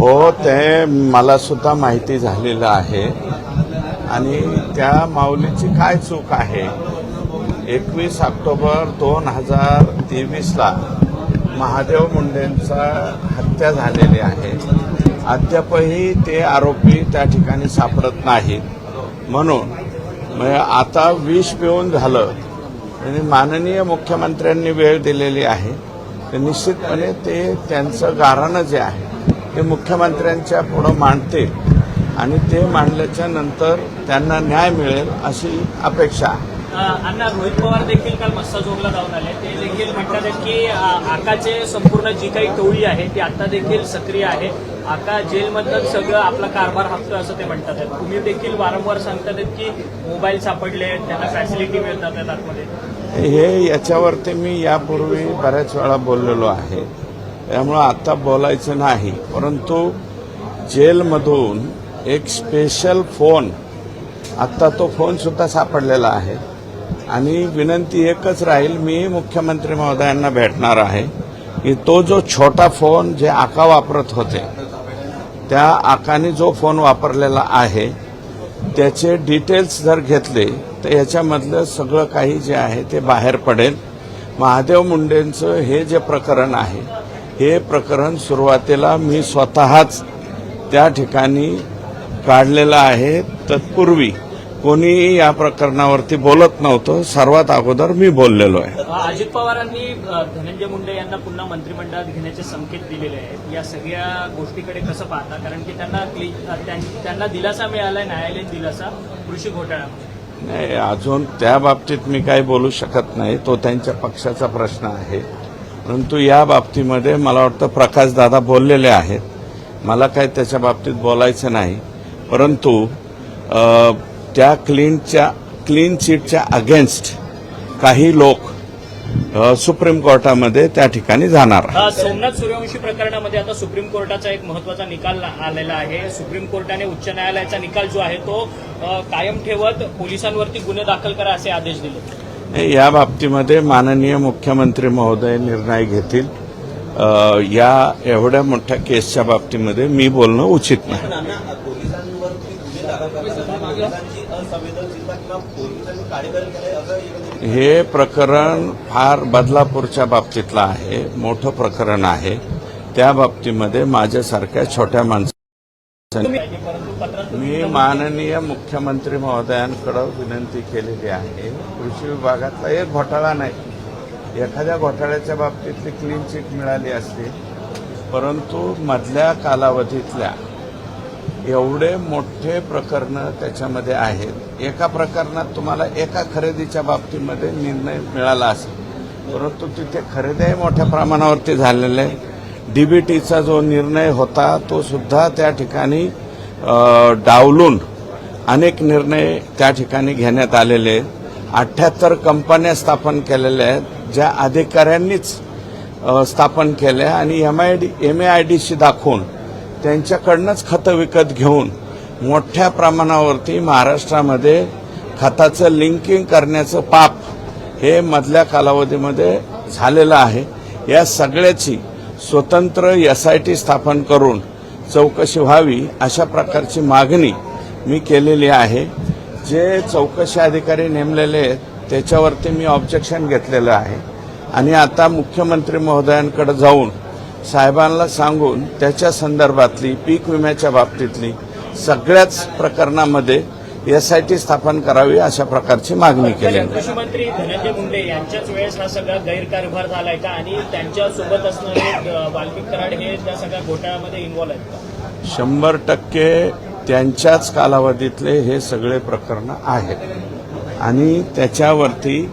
हो ते मला सुद्धा माहिती झालेलं आहे. आणि त्या माऊलीची काय चूक आहे? एकवीस ऑक्टोबर दोन हजार तेवीसला महादेव मुंडेंचा हत्या झालेली आहे. अद्यापही ते आरोपी त्या ठिकाणी सापडत नाहीत. म्हणून म्हणजे आता विष पिऊन झालं. आणि माननीय मुख्यमंत्र्यांनी वेळ दिलेली आहे. तर निश्चितपणे ते त्यांचं गाऱ्हाणं जे आहे ते मुख्यमंत्र्यांच्या पुढं मांडतील आणि ते मांडल्याच्या नंतर त्यांना न्याय मिळेल अशी अपेक्षा आहे. अण्णा रोहित पवार देखील काल मस्साजोगला जाऊन आले. ते देखील म्हणतात की आकाचे संपूर्ण जी काही टोळी आहे ती आता देखील सक्रिय आहे. आका जेलमधनं सगळं आपला कारभार हाकतोय असं ते म्हणतात तुम्ही देखील वारंवार सांगतात की मोबाईल सापडले आहेत त्यांना फॅसिलिटी मिळतात आतमध्ये. हे याच्यावरती मी यापूर्वी बऱ्याच वेळा बोललेलो आहे. त्यामुळं आता बोलायचं नाही. परंतु जेलमधून एक स्पेशल फोन आत्ता तो फोन सुद्धा सापडलेला आहे. आणि विनंती एकच राहील मी मुख्यमंत्री महोदयांना भेटणार आहे की तो जो छोटा फोन जे आका वापरत होते त्या आकाने जो फोन वापरलेला आहे त्याचे डिटेल्स जर घेतले तर याच्यामधलं सगळं काही जे आहे ते बाहेर पडेल. महादेव मुंडेंचं हे जे प्रकरण आहे हे प्रकरण सुरुवातीला मी स्वतःच त्या ठिकाणी काढलेलं आहे. तत्पूर्वी कोणी या प्रकरणावरती बोलत नव्हतं. सर्वात अगोदर मी बोललेलो आहे. अजित पवारांनी धनंजय मुंडे यांना पुन्हा मंत्रिमंडळात घेण्याचे संकेत दिलेले आहेत. या सगळ्या गोष्टीकडे कसं पाहता? कारण की त्यांना त्यांना दिलासा मिळालाय न्यायालयीन दिलासा कृषी घोटाळ्यामध्ये. नाही अजून त्या बाबतीत मी काही बोलू शकत नाही. तो त्यांच्या पक्षाचा प्रश्न आहे. परंतु या बाबतीमध्ये मला वाटतं प्रकाशदादा बोललेले आहेत. मला काही त्याच्या बाबतीत बोलायचं नाही. परंतु त्या क्लीनच्या क्लीन चिटच्या अगेन्स्ट काही लोक सुप्रीम कोर्टामध्ये त्या ठिकाणी जाणार. सोमनाथ सूर्यवंशी प्रकरणामध्ये आता सुप्रीम कोर्टाचा एक महत्त्वाचा निकाल आलेला आहे. सुप्रीम कोर्टाने उच्च न्यायालयाचा निकाल जो आहे तो कायम ठेवत पोलिसांवरती गुन्हे दाखल करा असे आदेश दिले. या बाबतीमध्ये माननीय मुख्यमंत्री महोदय निर्णय घेतील. या एवढ्या मोठ्या केसच्या बाबतीमध्ये मी बोलणं उचित नाही. एकंदरीत हे प्रकरण फार बदलापूरच्या बाबतीतलं आहे मोठं प्रकरण आहे. त्या बाबतीमध्ये माझ्यासारख्या छोट्या पत्रात मी माननीय मुख्यमंत्री महोदयांकडे विनंती केलेली आहे. कृषी विभागातला एक घोटाळा नाही. एखाद्या घोटाळ्याच्या बाबतीतली क्लीन चिट मिळाली असती परंतु मधल्या कालावधीतल्या एवढे मोठे प्रकरणं त्याच्यामध्ये आहेत. एका प्रकरणात तुम्हाला एका खरेदीच्या बाबतीमध्ये निर्णय मिळाला असेल परंतु तिथे खरेदीही मोठ्या प्रमाणावरती झालेल्या आहे. डीबीटीचा जो निर्णय होता तो सुद्धा त्या ठिकाणी डावलून अनेक निर्णय त्या ठिकाणी घेण्यात आलेले आहेत. अठ्ठ्याहत्तर कंपन्या स्थापन केलेल्या आहेत ज्या अधिकाऱ्यांनीच स्थापन केल्या आणि M I D M A I डीशी दाखवून त्यांच्याकडनंच खतं विकत घेऊन मोठ्या प्रमाणावरती महाराष्ट्रामध्ये खताचं लिंकिंग करण्याचं पाप हे मधल्या कालावधीमध्ये झालेलं आहे. या सगळ्याची स्वतंत्र एस आय टी स्थापन करून चौकशी व्हावी अशा प्रकारची मागणी मी केलेली आहे. जे चौकशी अधिकारी नेमलेले आहेत त्याच्यावरती मी ऑब्जेक्शन घेतलेलं आहे. आणि आता मुख्यमंत्री महोदयांकडे जाऊन साहेबांना सांगून त्याच्या संदर्भातली पीक विम्याच्या बाबतीतली सगळ्याच प्रकरणामध्ये एस आय टी स्थापन करावी अशा प्रकारची मागणी केली. कृषी मंत्री धनंजय मुंडे यांच्याच वेळेस हा सगळा गैरकारभार झालाय का? आणि त्यांच्यासोबत असणारे अ, वाल्मिक कराड हे त्या सगळ्या घोटाळ्यामध्ये इन्व्हॉल्व आहेत शंभर टक्के त्यांच्याच कालावधीतले हे सगळे प्रकरण आहेत. आणि त्याच्यावरती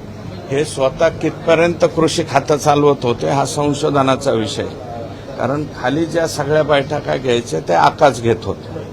हे स्वतः कितपर्यंत कृषी खातं चालवत होते हा संशोधनाचा विषय. कारण खाली ज्या सगळ्या बैठका घ्यायच्या त्या आकाश घेत होते